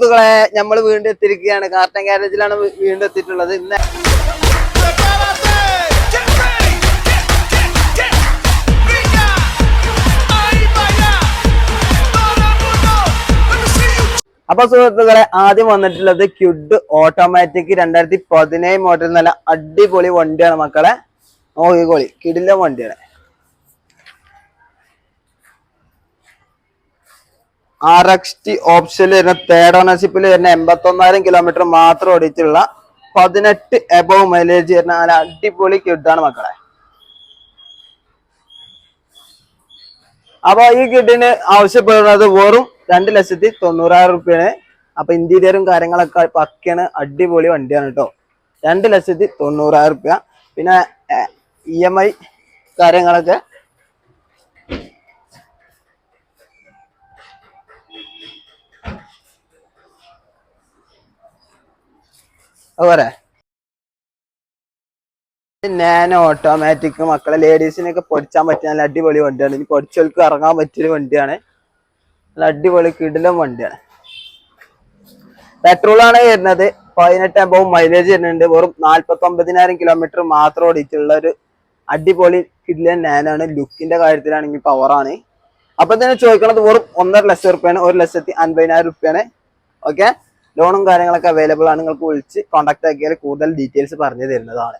സുഹൃത്തുക്കളെ നമ്മൾ വീണ്ടും എത്തിയിരിക്കുകയാണ്. കാർട്ടൻ ഗാരേജിലാണ് വീണ്ടും എത്തിയിട്ടുള്ളത്. ഇന്ന്. അപ്പൊ സുഹൃത്തുക്കളെ ആദ്യം വന്നിട്ടുള്ളത് ക്യുഡ് ഓട്ടോമാറ്റിക് രണ്ടായിരത്തി പതിനേഴ് മോഡൽ നല്ല അടിപൊളി വണ്ടിയാണ് മക്കളെ. നോക്കിക്കോളി കിടില വണ്ടിയാണ്. ആർ എക്സ് ടി ഓപ്ഷനിൽ വരുന്ന തേർഡ് ഓണർഷിപ്പിൽ വരുന്ന എൺപത്തി ഒന്നായിരം കിലോമീറ്റർ മാത്രം ഓടിച്ചുള്ള പതിനെട്ട് എബവ് മൈലേജ് വരുന്ന നല്ല അടിപൊളി കിഡാണ് മക്കളെ. അപ്പൊ ഈ കിഡിന് ആവശ്യപ്പെടുന്നത് വെറും രണ്ട് ലക്ഷത്തി തൊണ്ണൂറായിരം റുപ്യാണ്. അപ്പൊ ഇന്റീരിയറും കാര്യങ്ങളൊക്കെ പക്കയാണ്. അടിപൊളി വണ്ടിയാണ് കേട്ടോ. രണ്ട് ലക്ഷത്തി തൊണ്ണൂറായിരം റുപ്യ. പിന്നെ ഇ എം ഐ കാര്യങ്ങളൊക്കെ അതുപോലെ. നാനോ ഓട്ടോമാറ്റിക് മക്കളെ ലേഡീസിനൊക്കെ പൊടിച്ചാൻ പറ്റിയ നല്ല അടിപൊളി വണ്ടിയാണ്. ഇനി പൊടിച്ചവർക്ക് ഇറങ്ങാൻ പറ്റിയൊരു വണ്ടിയാണ്. നല്ല അടിപൊളി കിടിലം വണ്ടിയാണ്. പെട്രോൾ ആണ് വരുന്നത്. പതിനെട്ട് അമ്പത് മൈലേജ് വരുന്നുണ്ട്. വെറും നാല്പത്തി ഒമ്പതിനായിരം കിലോമീറ്റർ മാത്രം ഓടിയിട്ടുള്ള ഒരു അടിപൊളി കിഡിലൻ നാനാണ് ലുക്കിന്റെ കാര്യത്തിലാണെങ്കിൽ പവറാണ് അപ്പൊ തന്നെ ചോദിക്കണത് വെറും ഒന്നര ലക്ഷം റുപ്യാണ്. ഒരു ലക്ഷത്തി അൻപതിനായിരം റുപ്യാണ്. ഓക്കെ ലോണും കാര്യങ്ങളൊക്കെ അവൈലബിൾ ആണ്. നിങ്ങൾക്ക് വിളിച്ച് കോൺടാക്ട് ആക്കിയാൽ കൂടുതൽ ഡീറ്റെയിൽസ് പറഞ്ഞു തരുന്നതാണ്.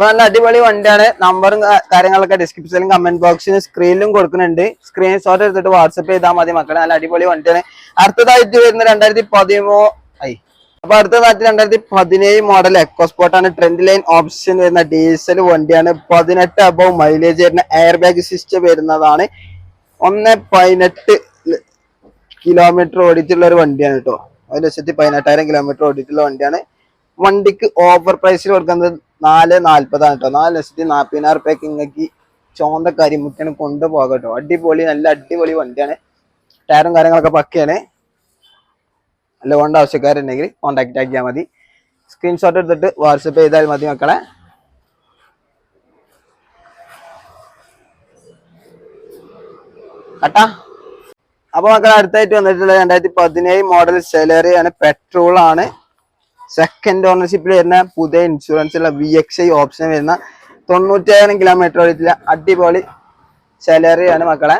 നല്ല അടിപൊളി വണ്ടിയാണ്. നമ്പറും കാര്യങ്ങളൊക്കെ ഡിസ്ക്രിപ്ഷനിലും കമന്റ് ബോക്സിലും സ്ക്രീനിലും കൊടുക്കുന്നുണ്ട്. സ്ക്രീൻഷോട്ട് എടുത്തിട്ട് വാട്സപ്പ് ചെയ്താൽ മതി മക്കളെ. നല്ല അടിപൊളി വണ്ടിയാണ്. അടുത്തതായിട്ട് വരുന്ന രണ്ടായിരത്തി പതിമൂ ഐ. അപ്പൊ അടുത്തതായിട്ട് രണ്ടായിരത്തി പതിനേഴ് മോഡൽ എക്കോസ്പോർട്ട് ആണ്. ട്രെൻഡ് ലൈൻ ഓപ്ഷൻ വരുന്ന ഡീസൽ വണ്ടിയാണ്. പതിനെട്ട് അബവ് മൈലേജ് വരുന്ന എയർ ബാഗ് സിസ്റ്റം വരുന്നതാണ്. ഒന്ന് പതിനെട്ട് കിലോമീറ്റർ ഓടിയിട്ടുള്ള ഒരു വണ്ടിയാണ് കേട്ടോ. ഒരു ലക്ഷത്തി പതിനെട്ടായിരം കിലോമീറ്റർ ഓടിയിട്ടുള്ള വണ്ടിയാണ്. വണ്ടിക്ക് ഓഫർ പ്രൈസിൽ കൊടുക്കുന്നത് നാല് നാല്പതാണ് കേട്ടോ. നാല് ലക്ഷത്തി നാൽപ്പതിനായിരം റുപ്യക്ക് നിങ്ങൾക്ക് ചോന്ത കരിമുറ്റാണ് കൊണ്ടുപോകാം കേട്ടോ. അടിപൊളി നല്ല അടിപൊളി വണ്ടിയാണ്. ടയറും കാര്യങ്ങളൊക്കെ പക്കയാണ്. ലോണിന്റെ ആവശ്യക്കാരുണ്ടെങ്കിൽ കോൺടാക്ട് ആക്കിയാൽ മതി. സ്ക്രീൻഷോട്ട് എടുത്തിട്ട് വാട്സപ്പ് ചെയ്താൽ മതി മക്കളെ. കട്ടാ. അപ്പൊ മക്കൾ അടുത്തായിട്ട് വന്നിട്ടുള്ളത് രണ്ടായിരത്തി പതിനേഴ് മോഡൽ സെലറി ആണ്. പെട്രോൾ ആണ്. സെക്കൻഡ് ഓണർഷിപ്പിൽ വരുന്ന പുതിയ ഇൻഷുറൻസ് ഉള്ള വി എക്സ് ഐ ഓപ്ഷൻ വരുന്ന തൊണ്ണൂറ്റായിരം കിലോമീറ്റർ ഓടിച്ചില്ല അടിപൊളി സെലറി ആണ് മക്കളെ.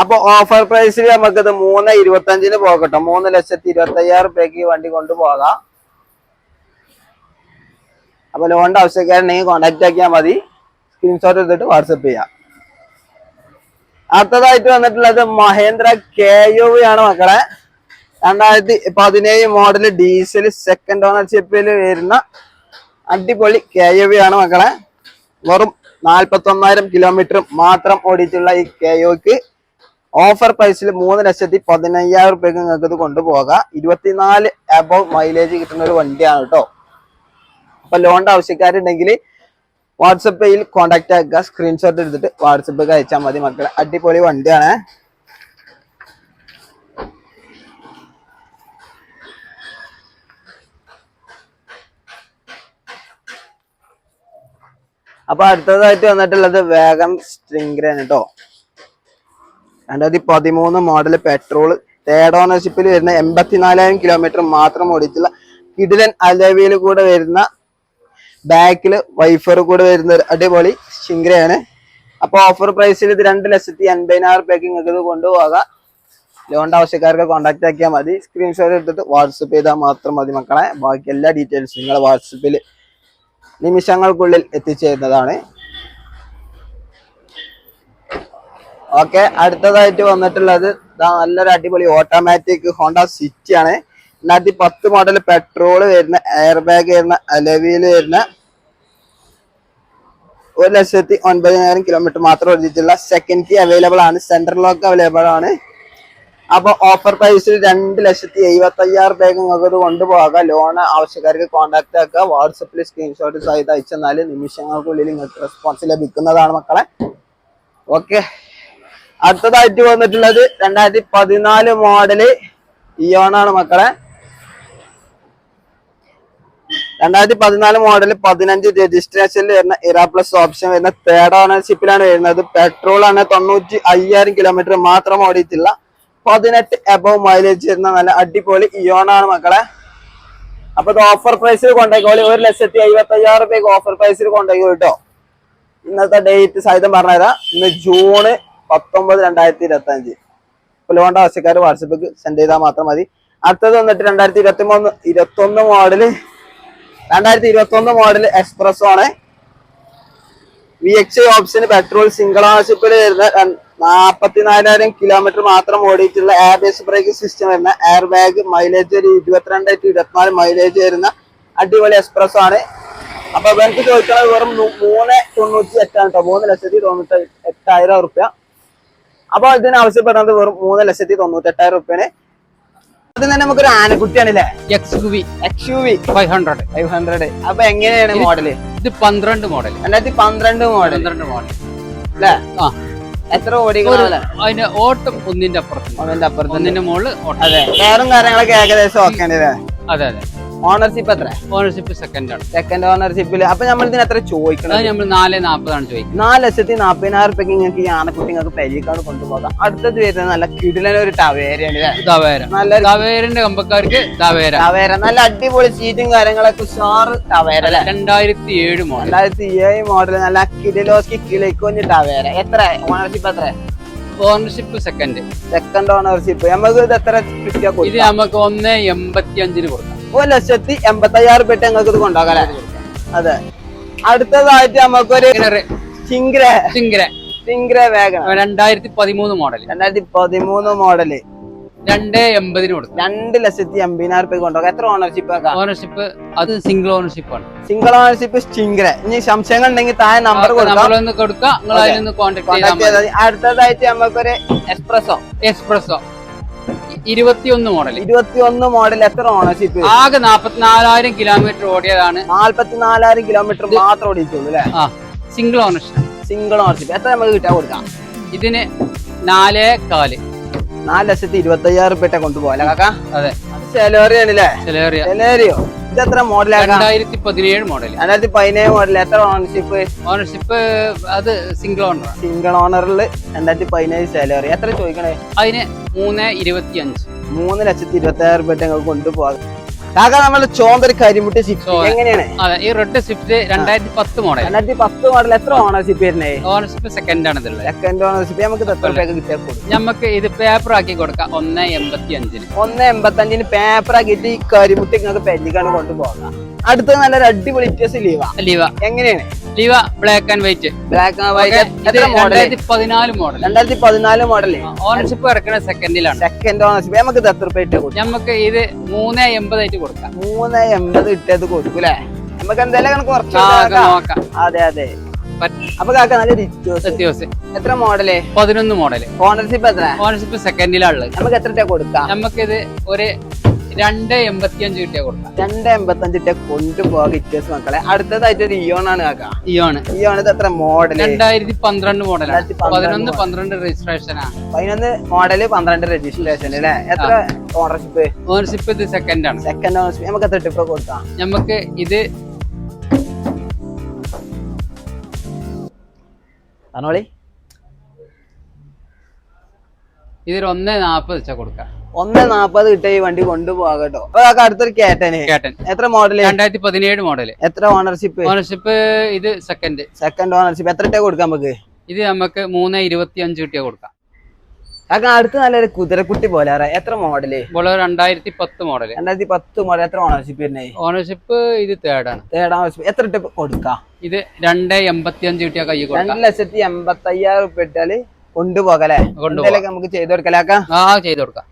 അപ്പൊ ഓഫർ പ്രൈസിൽ നമുക്കിത് മൂന്ന് ഇരുപത്തി അഞ്ചിന് പോകട്ടോ. മൂന്ന് ലക്ഷത്തി ഇരുപത്തി അയ്യായിരം റുപ്യക്ക് വണ്ടി കൊണ്ടുപോകാം അപ്പൊ ലോണിന്റെ ആവശ്യക്കാരുണ്ടെങ്കിൽ കോൺടാക്ട് ആക്കിയാൽ മതി. സ്ക്രീൻഷോട്ട് എടുത്തിട്ട് വാട്സപ്പ് ചെയ്യാം. അടുത്തതായിട്ട് വന്നിട്ടുള്ളത് മഹേന്ദ്ര കെ യു ആണ് മക്കളെ. രണ്ടായിരത്തി പതിനേഴ് മോഡൽ ഡീസൽ സെക്കൻഡ് ഓണർഷിപ്പിൽ വരുന്ന അടിപൊളി കെ യു ആണ് മക്കളെ. വെറും നാൽപ്പത്തി ഒന്നായിരം കിലോമീറ്റർ മാത്രം ഓടിയിട്ടുള്ള ഈ കെ യുക്ക് ഓഫർ പ്രൈസിൽ മൂന്ന് ലക്ഷത്തി പതിനയ്യായിരം റുപ്യക്ക് നിങ്ങൾക്ക് ഇത് കൊണ്ടുപോകാം. ഇരുപത്തിനാല് അബവ് മൈലേജ് കിട്ടുന്ന ഒരു വണ്ടിയാണ് കേട്ടോ. അപ്പൊ ലോണിന്റെ ആവശ്യക്കാരുണ്ടെങ്കിൽ വാട്സപ്പിൽ കോൺടാക്ട് ആക്കുക സ്ക്രീൻഷോട്ട് എടുത്തിട്ട് വാട്സപ്പിൽ അയച്ചാൽ മതി മക്കളെ. അടിപൊളി വണ്ടിയാണ്. അപ്പൊ അടുത്തതായിട്ട് വന്നിട്ടുള്ളത് വേഗം സ്ട്രിംഗ്രൻ കേട്ടോ. രണ്ടായിരത്തി പതിമൂന്ന് മോഡൽ പെട്രോൾ തേർഡ് ഓണർഷിപ്പിൽ വരുന്ന എൺപത്തിനാലായിരം കിലോമീറ്റർ മാത്രം ഓടിച്ചുള്ള കിടിലൻ അലവിയിൽ കൂടെ വരുന്ന ബാക്കിൽ വൈഫർ കൂടെ വരുന്ന അടിപൊളി ശിങ്കരയാണ്. അപ്പൊ ഓഫർ പ്രൈസിൽ ഇത് രണ്ട് ലക്ഷത്തി അൻപതിനായിരം റുപ്യക്ക് നിങ്ങൾക്ക് ഇത് കൊണ്ടുപോകാം. ലോണിന്റെ ആവശ്യക്കാർക്ക് കോൺടാക്ട് ആക്കിയാൽ മതി. സ്ക്രീൻഷോട്ട് എടുത്തിട്ട് വാട്സപ്പ് ചെയ്താൽ മാത്രം മതി മക്കളെ. ബാക്കി എല്ലാ ഡീറ്റെയിൽസും നിങ്ങൾ വാട്സപ്പിൽ നിമിഷങ്ങൾക്കുള്ളിൽ എത്തിച്ചേരുന്നതാണ്. ഓക്കെ അടുത്തതായിട്ട് വന്നിട്ടുള്ളത് നല്ലൊരു അടിപൊളി ഓട്ടോമാറ്റിക് ഹോണ്ട സിറ്റി ആണ്. രണ്ടായിരത്തി പത്ത് മോഡൽ പെട്രോൾ വരുന്ന എയർ ബാഗ് വരുന്ന അലവിയിൽ വരുന്ന ഒരു ലക്ഷത്തി ഒൻപതിനായിരം കിലോമീറ്റർ മാത്രം ഓടിച്ചിട്ടുള്ള സെക്കൻഡ് കീ അവൈലബിൾ ആണ്. സെൻട്രൽ ലോക്ക് അവൈലബിൾ ആണ്. അപ്പോൾ ഓഫർ പ്രൈസിൽ രണ്ട് ലക്ഷത്തി എഴുപത്തി അയ്യായിരം രൂപയ്ക്ക് നിങ്ങൾക്ക് ഇത് കൊണ്ടുപോകാം. ലോൺ ആവശ്യക്കാർക്ക് കോൺടാക്ട് ആക്കുക. വാട്സപ്പിൽ സ്ക്രീൻഷോട്ട് സഹിതം അയച്ചെന്നാൽ നിമിഷങ്ങൾക്കുള്ളിൽ നിങ്ങൾക്ക് റെസ്പോൺസ് ലഭിക്കുന്നതാണ് മക്കളെ. ഓക്കെ അടുത്തതായിട്ട് വന്നിട്ടുള്ളത് രണ്ടായിരത്തി പതിനാല് മോഡൽ ഇയോണാണ് മക്കളെ. രണ്ടായിരത്തി പതിനാല് മോഡൽ പതിനഞ്ച് രജിസ്ട്രേഷനിൽ വരുന്ന ഇറാ പ്ലസ് ഓപ്ഷൻ വരുന്ന തേർഡ് ഓണർഷിപ്പിലാണ് വരുന്നത്. പെട്രോൾ ആണ് തൊണ്ണൂറ്റി അയ്യായിരം കിലോമീറ്റർ മാത്രം ഓടിയിട്ടുള്ള പതിനെട്ട് എബവ് മൈലേജ് വരുന്ന നല്ല അടിപൊളി ഇയോൺ ആണ് മക്കളെ. അപ്പൊ ഓഫർ പ്രൈസിൽ കൊണ്ടേക്കോളി ഒരു ലക്ഷത്തി അയ്യത്തി അയ്യായിരം രൂപയ്ക്ക് ഓഫർ പ്രൈസിൽ കൊണ്ടുപോയി കേട്ടോ. ഇന്നത്തെ ഡേറ്റ് സഹിതം പറഞ്ഞുതരാം. ഇന്ന് ജൂണ് പത്തൊമ്പത് രണ്ടായിരത്തി ഇരുപത്തി അഞ്ച് പുലവണ്ട ആവശ്യക്കാർ വാട്സപ്പിൽ സെൻഡ് ചെയ്താൽ മാത്രം മതി. അടുത്തത് വന്നിട്ട് രണ്ടായിരത്തി ഇരുപത്തി മൂന്ന് ഇരുപത്തി ഒന്ന് മോഡൽ രണ്ടായിരത്തി ഇരുപത്തി ഒന്ന് മോഡൽ എക്സ്പ്രസ് ആണ്. V X option petrol single ഓണർഷിപ്പിൽ വരുന്ന നാപ്പത്തിനാലായിരം കിലോമീറ്റർ മാത്രം ഓടിയിട്ടുള്ള എയർ ബേസ് ബ്രേക്ക് സിസ്റ്റം വരുന്ന എയർ ബാഗ് മൈലേജ് ഒരു ഇരുപത്തിരണ്ട് ടു ഇരുപത്തിനാല് മൈലേജ് വരുന്ന അടിപൊളി എക്സ്പ്രസ് ആണ്. അപ്പൊ എനിക്ക് ചോദിക്കുന്നത് വെറും മൂന്ന് തൊണ്ണൂറ്റി എട്ടാണ് കേട്ടോ മൂന്ന് ലക്ഷത്തി തൊണ്ണൂറ്റി എട്ടായിരം റുപ്യ അപ്പൊ ഇതിന് ആവശ്യപ്പെടുന്നത് വെറും മൂന്ന് ലക്ഷത്തി തൊണ്ണൂറ്റി എട്ടായിരം റുപ്യാണ് അത് തന്നെ നമുക്കൊരു ആനക്കുട്ടിയാണല്ലേ? X U V X U V five hundred five hundred അപ്പൊ എങ്ങനെയാണ് മോഡൽ ഇത് പന്ത്രണ്ട് മോഡൽ രണ്ടായിരത്തി പന്ത്രണ്ട് മോഡൽ പന്ത്രണ്ട് മോഡൽ അല്ലേ? ആ. എത്ര ഓടി അതിന്റെ ഓട്ടം ഒന്നിന്റെ അപ്പുറത്ത്. ഒന്നിന്റെ അപ്പുറത്ത് ഒന്നിന്റെ മുകളിൽ അതെ. വേറും കാര്യങ്ങളൊക്കെ ഏകദേശം ഓക്കെ അല്ലേ അതെ അതെ. ഓണർഷിപ്പ് എത്ര? ഓണർഷിപ്പ് സെക്കൻഡ് ആണ്. സെക്കൻഡ് ഓണർഷിപ്പിൽ അപ്പൊ നമ്മൾ ഇതിന് എത്ര ചോദിക്കണം നമ്മൾ നാല് നാൽപ്പതാണ് ചോദിക്കുന്നത്. നാല് ലക്ഷത്തി നാപ്പതിനായിരം റുപ്യക്ക് നിങ്ങൾക്ക് ഈ ആനക്കുട്ടി നിങ്ങൾക്ക് പെരിക്കാണ് കൊണ്ടുപോകാം. അടുത്തത് വരുന്നത് നല്ല കിടിലന ഒരു ടവേരയാണ് ദവേര നല്ല കമ്പക്കാർക്ക് ടവേര ടവേര നല്ല അടിപൊളി സീറ്റും കാര്യങ്ങളൊക്കെ ഉഷാറ് ടവേര അല്ലേ രണ്ടായിരത്തി ഏഴ് മോഡൽ. രണ്ടായിരത്തി ഏഴ് മോഡൽ. നല്ല കിടിലോസ്കി കിളിക്കൊഞ്ഞ് ടവേര എത്ര? ഓണർഷിപ്പ് എത്ര? ഓണർഷിപ്പ് സെക്കൻഡ് സെക്കൻഡ് ഓണർഷിപ്പ് നമുക്ക് ഇത് എത്ര കിട്ടിയാ ഇത് നമുക്ക് ഒന്ന് എൺപത്തി അഞ്ചിന് കൊടുക്കാം. ഒരു ലക്ഷത്തി എൺപത്തി അയ്യായിരം രൂപ ഞങ്ങൾക്ക് ഇത് കൊണ്ടാക്കാം അല്ലേ? അതെ. അടുത്തതായിട്ട് നമുക്കൊരു ചിങ്ക്ര. സിംഗര ചിങ്ക്ര വേഗം. രണ്ടായിരത്തി പതിമൂന്ന് മോഡൽ രണ്ടായിരത്തി പതിമൂന്ന് മോഡൽ. രണ്ട് എൺപതിന് കൊടുക്കും രണ്ട് ലക്ഷത്തി എൺപതിനായിരം രൂപ കൊണ്ടുപോകാം. എത്ര ഓണർഷിപ്പ് ഓണർഷിപ്പ് അത് സിംഗിൾ ഓണർഷിപ്പ് ആണ്. സിംഗിൾ ഓണർഷിപ്പ് സ്റ്റിംഗ്ര ഇനി സംശയങ്ങൾ ഉണ്ടെങ്കിൽ താഴെ നമ്പർ കൊടുക്കാം. അടുത്തതായിട്ട് നമുക്കൊരു എക്സ്പ്രസോ എക്സ്പ്രസോ ഇരുപത്തിയൊന്ന് മോഡൽ ഇരുപത്തിയൊന്ന് മോഡൽ എത്ര ഓണർഷിപ്പ് ആകെ നാപ്പത്തിനാലായിരം കിലോമീറ്റർ ഓടിയതാണ്. നാല്പത്തിനാലായിരം കിലോമീറ്റർ മാത്രം ഓടിയിട്ടുള്ളൂ അല്ലേ? ആ സിംഗിൾ ഓണർഷിപ്പ് സിംഗിൾ ഓണർഷിപ്പ് എത്ര നമുക്ക് കിട്ടാൻ കൊടുക്കാം? ഇതിന് നാലേ കാൽ. നാല് ലക്ഷത്തി ഇരുപത്തി അയ്യായിരം രൂപ കൊണ്ടുപോകല്ലേ കാക്ക? അതെ. സെലോറിയാണ് അല്ലേ ചെലേറിയ സെലേറിയോ മോഡലാണ് രണ്ടായിരത്തി പതിനേഴ് മോഡൽ രണ്ടായിരത്തി പതിനേഴ് മോഡൽ എത്ര ഓണർഷിപ്പ് ഓണർഷിപ്പ് അത് സിംഗിൾ ഓണർ സിംഗിൾ ഓണറിൽ രണ്ടായിരത്തി പതിനേഴ് സാലറി എത്ര ചോദിക്കണേ? അതിന് മൂന്ന് ഇരുപത്തി അഞ്ച് മൂന്ന് ലക്ഷത്തി ഇരുപത്തി ആയിരം രൂപ കൊണ്ടുപോകാം കാക്ക നമ്മുടെ ചോന്തരി കരിമുട്ടി ചോര. എങ്ങനെയാണ്? അതെ ഈ റെഡ് സ്വിഫ്റ്റ് രണ്ടായിരത്തി പത്ത് മോഡൽ രണ്ടായിരത്തി പത്ത് മോഡൽ എത്ര ഓണർഷിപ്പ് വരുന്നേ? ഓണർഷിപ്പ് സെക്കൻഡ് ആണ് ഇതുള്ളത് സെക്കൻഡ് ഓണർഷിപ്പ് നമുക്ക് ഇത് എത്ര രൂപയ്ക്ക് കിട്ടിയാൽ കൊടുക്കും? നമുക്ക് ഇത് പേപ്പർ ആക്കി കൊടുക്കാം. ഒന്ന് എൺപത്തി അഞ്ചിന് ഒന്ന് എൺപത്തഞ്ചിന് പേപ്പർ ആക്കിയിട്ട് ഈ കരിമുട്ടി നിങ്ങൾക്ക് പെല്ലിക്കാണ് കൊണ്ടുപോകാം. അടുത്തത് നല്ലൊരു അടിപൊളി ലീവാ. ലീവ. എങ്ങനെയാണ്? Liva black and white black and white എത്ര മോഡൽ രണ്ടായിരത്തി പതിനാല് മോഡൽ രണ്ടായിരത്തി പതിനാല് മോഡൽ ഓണർഷിപ്പ് ഇറക്കുന്ന സെക്കൻഡിലാണ് സെക്കൻഡ് ഓണർഷിപ്പ് നമുക്ക് ഇത് എത്ര രൂപ ഇട്ട് കൊടുക്കും? നമുക്ക് ഇത് മൂന്ന് എൺപതായിട്ട് കൊടുക്കാം. മൂന്ന് എൺപത് ഇട്ടത് കൊടുക്കും അല്ലേ നമുക്ക് എന്തായാലും കുറച്ച് നോക്കാം. അതെ അതെ. അപ്പൊ കാക്ക നല്ല എത്ര മോഡൽ പതിനൊന്ന് മോഡൽ ഓണർഷിപ്പ് എത്ര? ഓണർഷിപ്പ് സെക്കൻഡിലാണ് നമുക്ക് എത്ര കൊടുക്കാം? നമുക്ക് ഇത് ഒരു രണ്ട് എൺപത്തി അഞ്ച് കിട്ടിയാ കൊടുക്കാം. രണ്ട് എൺപത്തഞ്ച് കിട്ടിയ കൊണ്ടുപോകാൻ കിറ്റേസ് മക്കളെ. അടുത്തതായിട്ട് ഒരു ഇയോൺ ആണ് കാക്ക. ഇയോണ് ഇയോൺ ഇത് എത്ര മോഡൽ രണ്ടായിരത്തി പന്ത്രണ്ട് മോഡൽ പതിനൊന്ന് പന്ത്രണ്ട് രജിസ്ട്രേഷനാണ് പതിനൊന്ന് മോഡൽ പന്ത്രണ്ട് രജിസ്ട്രേഷൻ അല്ലേ? എത്ര ഓണർഷിപ്പ് ഓണർഷിപ്പ് ഇത് സെക്കൻഡ് ആണ്. സെക്കൻഡ് ഓണർഷിപ്പ് നമുക്ക് എത്ര ടിപ്പ് കൊടുക്കാം? നമുക്ക് ഇത് പറഞ്ഞോളി ഇതിൽ ഒന്ന് നാപ്പത് വെച്ചാൽ കൊടുക്കാം. ഒന്ന് നാപ്പത് കിട്ടിയ ഈ വണ്ടി കൊണ്ടുപോകാം കേട്ടോ. അപ്പൊ കാക്ക അടുത്തൊരു കേട്ടന് കേട്ടൻ എത്ര മോഡൽ രണ്ടായിരത്തി പതിനേഴ് മോഡൽ എത്ര ഓണർഷിപ്പ് ഓണർഷിപ്പ് ഇത് സെക്കൻഡ് സെക്കൻഡ് ഓണർഷിപ്പ് എത്ര ഇട്ടേ കൊടുക്കാം നമുക്ക്? ഇത് നമുക്ക് മൂന്ന് ഇരുപത്തി അഞ്ച് കിട്ടിയാ കൊടുക്കാം. കാക്ക അടുത്ത് നല്ലൊരു കുതിരക്കുട്ടി പോലെ എത്ര മോഡൽ ഇപ്പോൾ രണ്ടായിരത്തി പത്ത് മോഡൽ രണ്ടായിരത്തി പത്ത് മോഡൽ എത്ര ഓണർഷിപ്പ് വരുന്നേ? ഓണർഷിപ്പ് ഇത് തേർഡാണ് തേർഡ് ഓണർഷിപ്പ് എത്ര ഇട്ട് കൊടുക്കാം? ഇത് രണ്ട് എൺപത്തി അഞ്ച് കിട്ടിയാ കൈ രണ്ട് കൊടുക്കാം ലക്ഷത്തി എൺപത്തി അയ്യായിരം ഇട്ടാൽ കൊണ്ടുപോകല്ലേ കൊണ്ടുപോകാം. എന്തെങ്കിലുമൊക്കെ നമുക്ക് ചെയ്തു കൊടുക്കലാക്കാം ആ ചെയ്തു കൊടുക്കാം.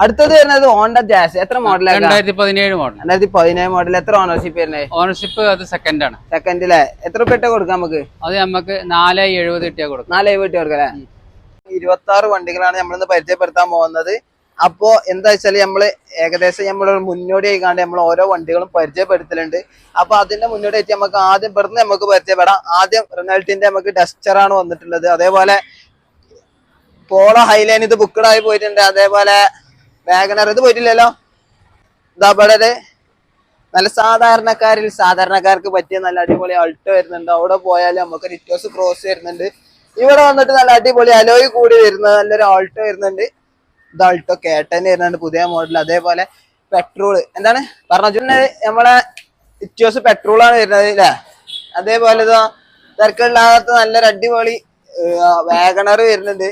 അടുത്തത് വരുന്നത് ഹോണ്ട ജാസ് എത്ര മോഡലാണ് രണ്ടായിരത്തി പതിനേഴ് മോഡൽ രണ്ടായിരത്തി പതിനേഴ് മോഡൽ എത്ര ഓണർഷിപ്പ് വരുന്നത് ഓണർഷിപ്പ് അത് സെക്കൻഡ് ആണ്. സെക്കൻഡിലെ എത്ര പെട്ട കൊടുക്കാം നമുക്ക്? അത് നമുക്ക് നാല് എഴുപത് കിട്ടിയാ കൊടുക്കാം. നാല് വീട്ടി കൊടുക്കല്ലേ ഇരുപത്തി ആറ് വണ്ടികളാണ് നമ്മളിന്ന് പരിചയപ്പെടുത്താൻ പോകുന്നത്. അപ്പോ എന്താ വെച്ചാൽ നമ്മൾ ഏകദേശം നമ്മൾ മുന്നോടി ആയിക്കാണ്ട് നമ്മൾ ഓരോ വണ്ടികളും പരിചയപ്പെടുത്തലുണ്ട്. അപ്പൊ അതിന്റെ മുന്നോടിയായിട്ട് നമുക്ക് ആദ്യം ഇവിടുന്ന് നമുക്ക് പരിചയപ്പെടാം. ആദ്യം റിനൾട്ടിന്റെ നമുക്ക് ഡസ്റ്റർ ആണ് വന്നിട്ടുള്ളത്. അതേപോലെ പോളോ ഹൈലൈൻ ഇത് ബുക്കഡായി പോയിട്ടുണ്ട്. അതേപോലെ വാഗണർ ഇത് പോയിട്ടില്ലല്ലോ? ഇതാ ഇവിടെ ഒരു നല്ല സാധാരണക്കാരിൽ സാധാരണക്കാർക്ക് പറ്റിയ നല്ല അടിപൊളി അൾട്ടോ വരുന്നുണ്ട്. അവിടെ പോയാൽ നമുക്ക് റിറ്റോസ് ക്രോസ് വരുന്നുണ്ട്. ഇവിടെ വന്നിട്ട് നല്ല അടിപൊളി അലോയ് കൂടി വരുന്നത് നല്ലൊരു ആൾട്ടോ വരുന്നുണ്ട്. ഇത് ആൾട്ടോ കേട്ടൻ വരുന്നുണ്ട് പുതിയ മോഡൽ അതേപോലെ പെട്രോൾ എന്താണ്? പറഞ്ഞു. നമ്മളെ ഇറ്റോസ് പെട്രോൾ ആണ് വരുന്നത് അല്ലേ? അതേപോലെ ഇതാ തിരക്കില്ലാത്ത നല്ലൊരു അടിപൊളി വാഗണർ വരുന്നുണ്ട്.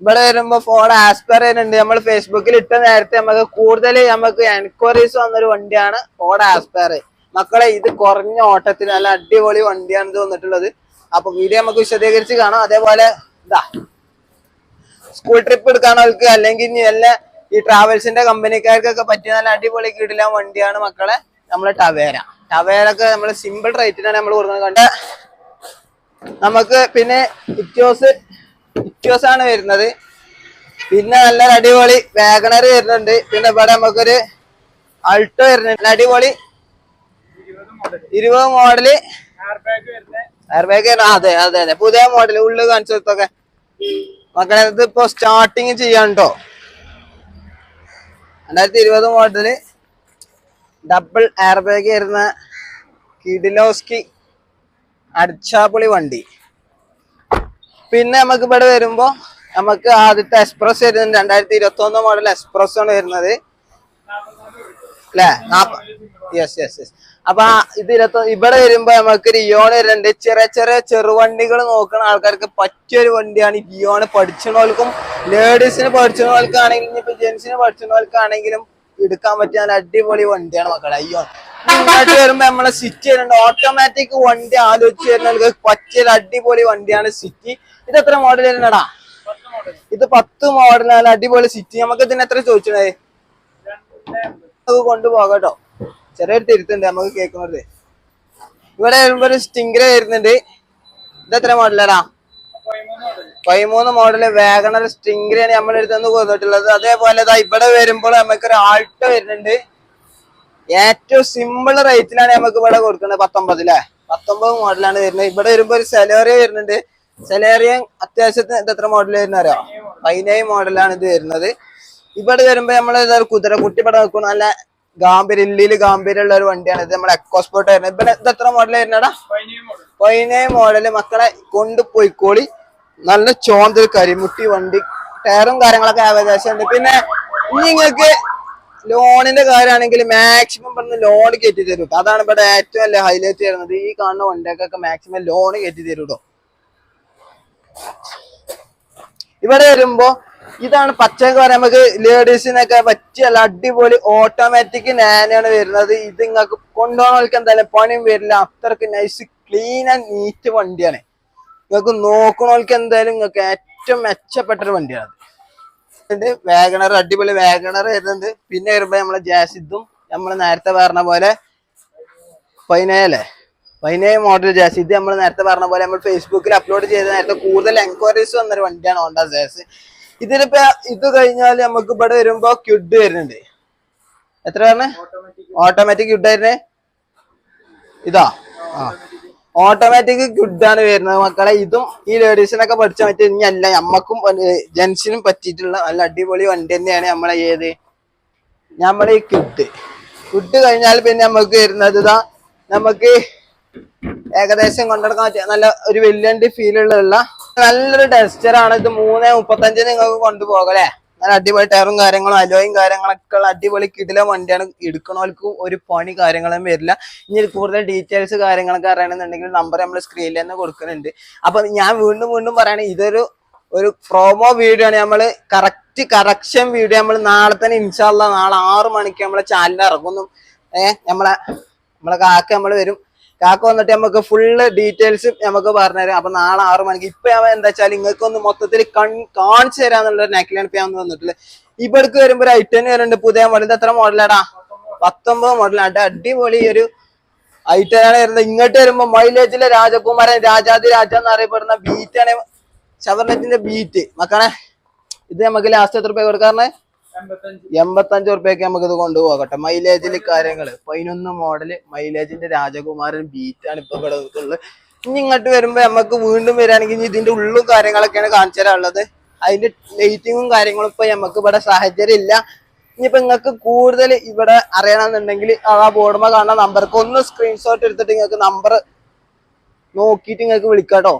ഇവിടെ വരുമ്പോ ഫോൺ ആസ്പയർ ചെയ്യുന്നുണ്ട് നമ്മൾ ഫേസ്ബുക്കിൽ ഇട്ട നേരത്തെ നമുക്ക് കൂടുതൽ നമുക്ക് എൻക്വയറീസ് വന്നൊരു വണ്ടിയാണ് ഫോൺ ആസ്പെയർ മക്കളെ ഇത് കുറഞ്ഞ ഓട്ടത്തിൽ നല്ല അടിപൊളി വണ്ടിയാണ് ഇത് വന്നിട്ടുള്ളത് അപ്പൊ വീഡിയോ നമുക്ക് വിശദീകരിച്ച് കാണാം. അതേപോലെ ഇതാ സ്കൂൾ ട്രിപ്പ് എടുക്കാനവർക്ക് അല്ലെങ്കിൽ ഇനി വല്ല ഈ ട്രാവൽസിന്റെ കമ്പനിക്കാർക്കൊക്കെ പറ്റിയ നല്ല അടിപൊളി കിടില വണ്ടിയാണ് മക്കളെ നമ്മളെ ടവേര ടവേരൊക്കെ നമ്മൾ സിമ്പിൾ റേറ്റിനാണ് നമ്മൾ കൊടുക്കുന്നത് കണ്ട? നമുക്ക് പിന്നെ ഇറ്റോസ് ഇറ്റോസ് ആണ് വരുന്നത്. പിന്നെ നല്ല അടിപൊളി വാഗണർ വരുന്നുണ്ട്. പിന്നെ ഇവിടെ നമുക്കൊരു അൾട്ടോ വരുന്നുണ്ട്. അടിപൊളി ഇരുപത് മോഡൽ അതെ അതെ അതെ. പുതിയ മോഡൽ ഉള്ളു കാണിച്ചൊക്കെ മക്കളെ ഇത് ഇപ്പൊ സ്റ്റാർട്ടിങ് ചെയ്യാണ്ടോ രണ്ടായിരത്തി ഇരുപത് മോഡൽ ഡബിൾ എയർ ബാഗ് വരുന്ന കിഡിലോസ്കി അടിച്ചാപ്പൊളി വണ്ടി. പിന്നെ നമുക്ക് ഇവിടെ വരുമ്പോ നമുക്ക് ആദ്യത്തെ എക്സ്പ്രസ് വരുന്നത് രണ്ടായിരത്തി ഇരുപത്തി ഒന്ന് മോഡൽ എക്സ്പ്രസ് ആണ് വരുന്നത്. അല്ലേ? യെസ് യെസ് യെസ് അപ്പൊ ഇത് ഇരുപത്തി ഇവിടെ വരുമ്പോ നമുക്ക് ഇയോൺ വരുന്നുണ്ട്. ചെറിയ ചെറിയ ചെറുവണ്ടികൾ നോക്കുന്ന ആൾക്കാർക്ക് പറ്റിയൊരു വണ്ടിയാണ്. ഇയോൺ പഠിച്ചവർക്കും ലേഡീസിന് പഠിച്ചവർക്കാണെങ്കിലും ഇപ്പൊ ജെന്റ്സിന് പഠിച്ചവർക്കാണെങ്കിലും എടുക്കാൻ പറ്റിയ അടിപൊളി വണ്ടിയാണ് മക്കളെ. അയ്യോ ഇങ്ങോട്ട് വരുമ്പോ നമ്മളെ സിറ്റി വരുന്നുണ്ട് ഓട്ടോമാറ്റിക് വണ്ടി ആലോചിച്ച് പറ്റിയ ഒരു അടിപൊളി വണ്ടിയാണ് സിറ്റി ഇത് എത്ര മോഡൽ വരുന്നടാ? ഇത് പത്ത് മോഡലാണ് അടിപൊളി സിറ്റി നമുക്ക് ഇതിന് എത്ര ചോദിച്ചത്? നമുക്ക് കൊണ്ടുപോകാം ചെറിയൊരു തിരുത്തുണ്ട്. നമുക്ക് കേൾക്കുന്നത്. ഇവിടെ വരുമ്പോ ഒരു സ്റ്റിംഗർ വരുന്നുണ്ട്. ഇത് എത്ര മോഡലാടാ പതിമൂന്ന് മോഡൽ വേഗണ അടുത്ത് നിന്ന് കൊന്നിട്ടുള്ളത് അതേപോലെ ഇവിടെ വരുമ്പോൾ നമുക്ക് ഒരു ആൾട്ടോ വരുന്നുണ്ട്. ഏറ്റവും സിമ്പിൾ റേറ്റിലാണ് നമുക്ക് ഇവിടെ കൊടുക്കുന്നത് പത്തൊമ്പത് അല്ലേ പത്തൊമ്പത് മോഡലാണ് വരുന്നത്. ഇവിടെ വരുമ്പോ ഒരു സെലേറിയ വരുന്നുണ്ട്. സെലേറിയ അത്യാവശ്യത്തിന് എത്ര മോഡൽ വരുന്ന അറിയാം? പതിനേഴ് മോഡലാണ് ഇത് വരുന്നത്. ഇവിടെ വരുമ്പോ നമ്മൾ കുതിര കുട്ടി ഇവിടെ നിൽക്കുന്ന. നല്ല ഗാംഭീര്യ ഇല്ലിൽ ഗാംഭീര്യമുള്ള ഒരു വണ്ടിയാണ് ഇത്. നമ്മുടെ എക്കോസ്പോർട്ട് വരുന്നത്. ഇവിടെ ഇത് എത്ര മോഡൽ വരുന്നടാ പതിനേഴ് മോഡൽ മക്കളെ കൊണ്ടുപോയിക്കോളി നല്ല ചോന്തൊരു കരിമുട്ടി വണ്ടി. ടയറും കാര്യങ്ങളൊക്കെ ഏകദേശം ഉണ്ട്. പിന്നെ ഇനി നിങ്ങൾക്ക് ലോണിന്റെ കാര്യമാണെങ്കിൽ മാക്സിമം പറഞ്ഞ് ലോൺ കയറ്റി തരും. അതാണ് ഇവിടെ ഏറ്റവും വലിയ ഹൈലൈറ്റ് ചെയ്യുന്നത് ഈ കാണുന്ന വണ്ടിയൊക്കെ മാക്സിമം ലോൺ കയറ്റി തരും കേട്ടോ ഇവിടെ വരുമ്പോ ഇതാണ് പച്ചക്ക് പറയാൻ നമുക്ക് ലേഡീസിനൊക്കെ പറ്റിയ അടിപൊളി ഓട്ടോമാറ്റിക് നാനാണ് വരുന്നത്. ഇത് നിങ്ങൾക്ക് കൊണ്ടുപോകണവർക്ക് എന്തായാലും പണിയും വരില്ല. അത്രയ്ക്ക് നൈസ് ക്ലീൻ ആൻഡ് നീറ്റ് വണ്ടിയാണ്. നിങ്ങൾക്ക് നോക്കണവർക്ക് എന്തായാലും നിങ്ങൾക്ക് ഏറ്റവും മെച്ചപ്പെട്ട വണ്ടിയാണ് വാഗണർ അടിപൊളി വാഗണർ വരുന്നുണ്ട്. പിന്നെ വരുമ്പോ നമ്മളെ ജാസിദും നമ്മൾ നേരത്തെ പറഞ്ഞ പോലെ പതിനേഴല്ലേ പതിനേഴ് മോഡൽ ജാസ് ഇത് നമ്മൾ നേരത്തെ പറഞ്ഞ പോലെ നമ്മൾ ഫേസ്ബുക്കിൽ അപ്ലോഡ് ചെയ്ത നേരത്തെ കൂടുതൽ എൻക്വയറീസ് വന്നൊരു വണ്ടിയാണ് ഹോണ്ട ജാസ് ഇതിലിപ്പോ ഇത് കഴിഞ്ഞാൽ നമുക്ക് ഇവിടെ വരുമ്പോ ക്യുഡ് വരുന്നുണ്ട്. എത്ര പറഞ്ഞ? ഓട്ടോമാറ്റിക് ക്യുഡ് വരുന്നേ ഇതാ. ആ. ഓട്ടോമാറ്റിക് ഗുഡ് ആണ് വരുന്നത്. മക്കളെ ഇതും ഈ ലേഡീസിനൊക്കെ പഠിച്ചാൽ പറ്റിയ അല്ല നമ്മക്കും ജെൻസിനും പറ്റിയിട്ടുള്ള നല്ല അടിപൊളി വണ്ടി തന്നെയാണ് നമ്മളെ ഏത്? നമ്മളെ ഈ കിഡ് കിഡ് കഴിഞ്ഞാൽ പിന്നെ നമുക്ക് വരുന്നത് ഇതാ നമുക്ക് ഏകദേശം കൊണ്ടെടുക്കാൻ പറ്റിയ നല്ല ഒരു വലിയ ഫീൽ ഉള്ള നല്ലൊരു ടെസ്റ്റർ ആണ്. ഇത് മൂന്ന് മുപ്പത്തഞ്ചിന് നിങ്ങൾക്ക് കൊണ്ടുപോകല്ലേ നല്ല അടിപൊളി ടയറും കാര്യങ്ങളും അലോയും കാര്യങ്ങളൊക്കെ ഉള്ള അടിപൊളി കിടില വണ്ടിയാണ്. എടുക്കണവർക്ക് ഒരു പണി കാര്യങ്ങളും വരില്ല. ഇനി കൂടുതൽ ഡീറ്റെയിൽസ് കാര്യങ്ങളൊക്കെ അറിയണമെന്നുണ്ടെങ്കിൽ നമ്പർ നമ്മൾ സ്ക്രീനിൽ തന്നെ കൊടുക്കുന്നുണ്ട്. അപ്പൊ ഞാൻ വീണ്ടും വീണ്ടും പറയണേ ഇതൊരു ഒരു പ്രൊമോ വീഡിയോ ആണ് നമ്മൾ കറക്റ്റ് കറക്ഷൻ വീഡിയോ നമ്മൾ നാളെ തന്നെ ഇൻഷാല്ല നാളെ ആറു മണിക്ക് നമ്മളെ ചാനലിൽ ഇറങ്ങുന്നു. ഏഹ് നമ്മളെ നമ്മളെ കാക്ക നമ്മൾ വരും. കാക്ക വന്നിട്ട് നമുക്ക് ഫുള്ള് ഡീറ്റെയിൽസ് നമുക്ക് പറഞ്ഞുതരും. അപ്പൊ നാളെ ആറു മണിക്ക് ഇപ്പൊ ഞാൻ എന്താ വെച്ചാൽ നിങ്ങൾക്കൊന്ന് മൊത്തത്തിൽ കാണിച്ചു തരാന്നുള്ള നെക്കിലാണ് ഇപ്പൊ ഞാൻ ഇപ്പൊ ഇവിടേക്ക് വരുമ്പോ ഒരു ഐറ്റൻ വരുന്നുണ്ട്. പുതിയ മോഡൽ എത്ര മോഡലാടാ പത്തൊമ്പത് അടി അടിപൊളി ഒരു ഐറ്റനാണ് വരുന്നത്. ഇങ്ങോട്ട് വരുമ്പോ മൈലേജിലെ രാജകുമാരൻ രാജാതി രാജ എന്ന് അറിയപ്പെടുന്ന ബീറ്റാണ് ഷവർനെറ്റിന്റെ ബീറ്റ് മക്കളെ ഇത് നമുക്ക് ലാസ്റ്റ് എത്ര രൂപ കൊടുക്കാറുണ്ട് എൺപത്തഞ്ച്. ഉറുപ്പ്യക്ക് നമുക്ക് ഇത് കൊണ്ടുപോകട്ടെ മൈലേജിൽ കാര്യങ്ങൾ. പതിനൊന്ന് മോഡൽ മൈലേജിന്റെ രാജകുമാരൻ ബീറ്റാണ് ഇപ്പൊ ഇവിടെ ഉള്ളത് ഇനി ഇങ്ങോട്ട് വരുമ്പോ നമുക്ക് വീണ്ടും വരികയാണെങ്കിൽ ഇതിന്റെ ഉള്ളും കാര്യങ്ങളൊക്കെയാണ് കാണിച്ചു തരാനുള്ളത്. അതിന്റെ ലൈറ്റിങ്ങും കാര്യങ്ങളും ഇപ്പൊ നമുക്ക് ഇവിടെ സാഹചര്യം ഇല്ല. ഇനിയിപ്പോ നിങ്ങൾക്ക് കൂടുതൽ ഇവിടെ അറിയണമെന്നുണ്ടെങ്കിൽ ആ ബോർഡുമ കാണുന്ന നമ്പർക്ക് ഒന്ന് സ്ക്രീൻഷോട്ട് എടുത്തിട്ട് നിങ്ങൾക്ക് നമ്പർ നോക്കിയിട്ട് നിങ്ങൾക്ക് വിളിക്കാട്ടോ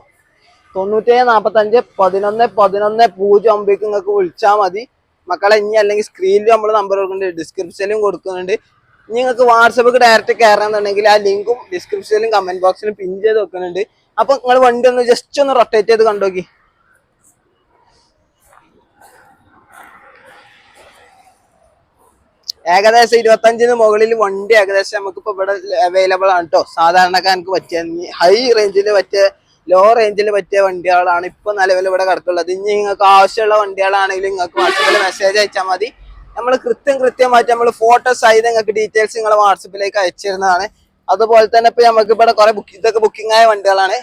തൊണ്ണൂറ്റേഴ് നാപ്പത്തഞ്ച് പതിനൊന്ന് പതിനൊന്ന് പൂജ്യം ഒമ്പേക്ക് നിങ്ങൾക്ക് വിളിച്ചാൽ മതി. മക്കളെ ഇനി അല്ലെങ്കിൽ സ്ക്രീനിൽ നമ്മൾ നമ്പർ കൊടുക്കുന്നുണ്ട് ഡിസ്ക്രിപ്ഷനിലും കൊടുക്കുന്നുണ്ട്. നിങ്ങൾക്ക് വാട്സപ്പ് ഡയറക്റ്റ് കയറണമെന്നുണ്ടെങ്കിൽ ആ ലിങ്കും ഡിസ്ക്രിപ്ഷനിലും കമന്റ് ബോക്സിലും പിൻ ചെയ്ത് വെക്കുന്നുണ്ട്. അപ്പൊ നിങ്ങൾ വണ്ടി ഒന്ന് ജസ്റ്റ് ഒന്ന് റൊട്ടേറ്റ് ചെയ്ത് കണ്ടോക്കി. ഏകദേശം ഇരുപത്തഞ്ചിന് മുകളിൽ വണ്ടി ഏകദേശം നമുക്കിപ്പോ ഇവിടെ അവൈലബിൾ ആണ് കേട്ടോ സാധാരണക്കാർക്ക് പറ്റിയ ഹൈ റേഞ്ചിൽ പറ്റിയ ലോ റേഞ്ചിൽ പറ്റിയ വണ്ടികളാണ് ഇപ്പൊ നിലവിൽ ഇവിടെ കിടക്കുള്ളത് ഇനി നിങ്ങൾക്ക് ആവശ്യമുള്ള വണ്ടികളാണെങ്കിൽ നിങ്ങൾക്ക് വാട്സപ്പിൽ മെസ്സേജ് അയച്ചാൽ മതി. നമ്മൾ കൃത്യം കൃത്യമായിട്ട് നമ്മൾ ഫോട്ടോ സഹിതം നിങ്ങൾക്ക് ഡീറ്റെയിൽസ് നിങ്ങൾ വാട്സപ്പിലേക്ക് അയച്ചിരുന്നതാണ്. അതുപോലെ തന്നെ ഇപ്പൊ നമുക്ക് ഇവിടെ കുറെ ബുക്ക് ഇതൊക്കെ ബുക്കിംഗ് ആയ വണ്ടികളാണ്.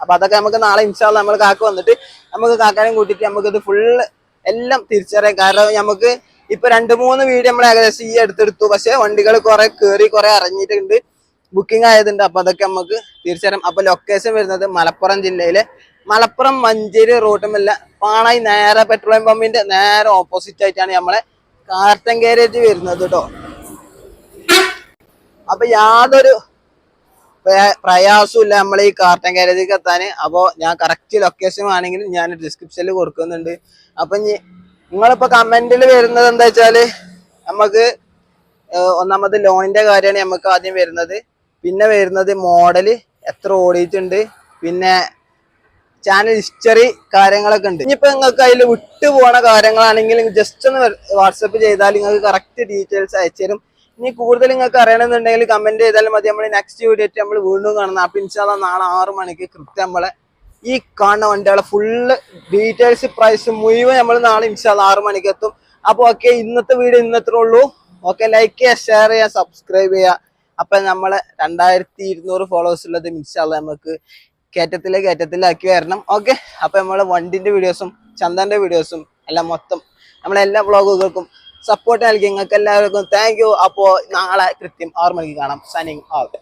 അപ്പൊ അതൊക്കെ നമുക്ക് നാളെ ഇൻഷാൽ നമ്മൾ കാക്ക വന്നിട്ട് നമുക്ക് കാക്കാനും കൂട്ടിയിട്ട് നമുക്ക് ഇത് ഫുള്ള് എല്ലാം തിരിച്ചറിയാം. കാരണം നമുക്ക് ഇപ്പൊ രണ്ട് മൂന്ന് വീഡിയോ നമ്മൾ ഏകദേശം ഈ എടുത്തെടുത്തു പക്ഷെ വണ്ടികൾ കുറെ കയറി കുറെ ഇറങ്ങിയിട്ടുണ്ട്. ബുക്കിംഗ് ആയതുണ്ട്. അപ്പൊ അതൊക്കെ നമുക്ക് തീർച്ചയായും അപ്പൊ ലൊക്കേഷൻ വരുന്നത് മലപ്പുറം ജില്ലയിലെ മലപ്പുറം മഞ്ചേരി റൂട്ടുമല്ല പാണായി നേരെ പെട്രോളിയം പമ്പിന്റെ നേരെ ഓപ്പോസിറ്റ് ആയിട്ടാണ് നമ്മളെ കാർട്ടൻ ഗാരേജ് വരുന്നത് കേട്ടോ അപ്പൊ യാതൊരു പ്രയാ- പ്രയാസമില്ല നമ്മൾ ഈ കാർട്ടൻ ഗാരേജിലേക്ക് എത്താൻ അപ്പോൾ ഞാൻ കറക്റ്റ് ലൊക്കേഷൻ ആണെങ്കിൽ ഞാൻ ഡിസ്ക്രിപ്ഷനിൽ കൊടുക്കുന്നുണ്ട്. അപ്പൊ നിങ്ങളിപ്പോൾ നിങ്ങളിപ്പോ കമന്റിൽ വരുന്നത് എന്താ വെച്ചാൽ നമുക്ക് ഒന്നാമത് ലോണിന്റെ കാര്യമാണ് നമുക്ക് ആദ്യം വരുന്നത്. പിന്നെ വരുന്നത് മോഡൽ എത്ര ഓടിയിട്ടുണ്ട് പിന്നെ ചാനൽ ഹിസ്റ്ററി കാര്യങ്ങളൊക്കെ ഉണ്ട്. ഇനിയിപ്പോ നിങ്ങൾക്ക് അതിൽ വിട്ടു പോണ കാര്യങ്ങളാണെങ്കിൽ ജസ്റ്റ് ഒന്ന് വാട്സപ്പ് ചെയ്താൽ നിങ്ങൾക്ക് കറക്റ്റ് ഡീറ്റെയിൽസ് അയച്ചു തരും. ഇനി കൂടുതൽ നിങ്ങൾക്ക് അറിയണമെന്നുണ്ടെങ്കിൽ കമന്റ് ചെയ്താൽ മതി. നമ്മൾ നെക്സ്റ്റ് വീഡിയോ നമ്മൾ വീണ്ടും കാണുന്നത് അപ്പൊ ഇൻഷാല്ല നാളെ ആറ് മണിക്ക് കൃത്യം നമ്മളെ ഈ കാണുന്ന വണ്ടികളെ ഫുള്ള് ഡീറ്റെയിൽസ് പ്രൈസ് മുഴുവൻ നമ്മൾ നാളെ ഇൻഷാല്ല ആറ് മണിക്ക് എത്തും. അപ്പൊ ഓക്കെ ഇന്നത്തെ വീഡിയോ ഇന്നത്രേ ഉള്ളൂ. ഓക്കെ ലൈക്ക് ചെയ്യുക ഷെയർ ചെയ്യുക സബ്സ്ക്രൈബ് ചെയ്യുക. അപ്പൊ നമ്മളെ രണ്ടായിരത്തി ഇരുന്നൂറ് ഫോളോവേഴ്സ് ഉള്ളത് ഇൻഷാല്ല നമുക്ക് കയറ്റത്തിലെ കയറ്റത്തിലാക്കി വരണം. ഓക്കെ അപ്പൊ നമ്മളെ വണ്ടിന്റെ വീഡിയോസും ചന്ദന്റെ വീഡിയോസും എല്ലാം മൊത്തം നമ്മളെ എല്ലാ വ്ളോഗുകൾക്കും സപ്പോർട്ട് നൽകി. നിങ്ങൾക്ക് എല്ലാവർക്കും താങ്ക് യു അപ്പോ നാളെ കൃത്യം ആറ് മണിക്ക് കാണാം. സനിങ് ഔട്ട്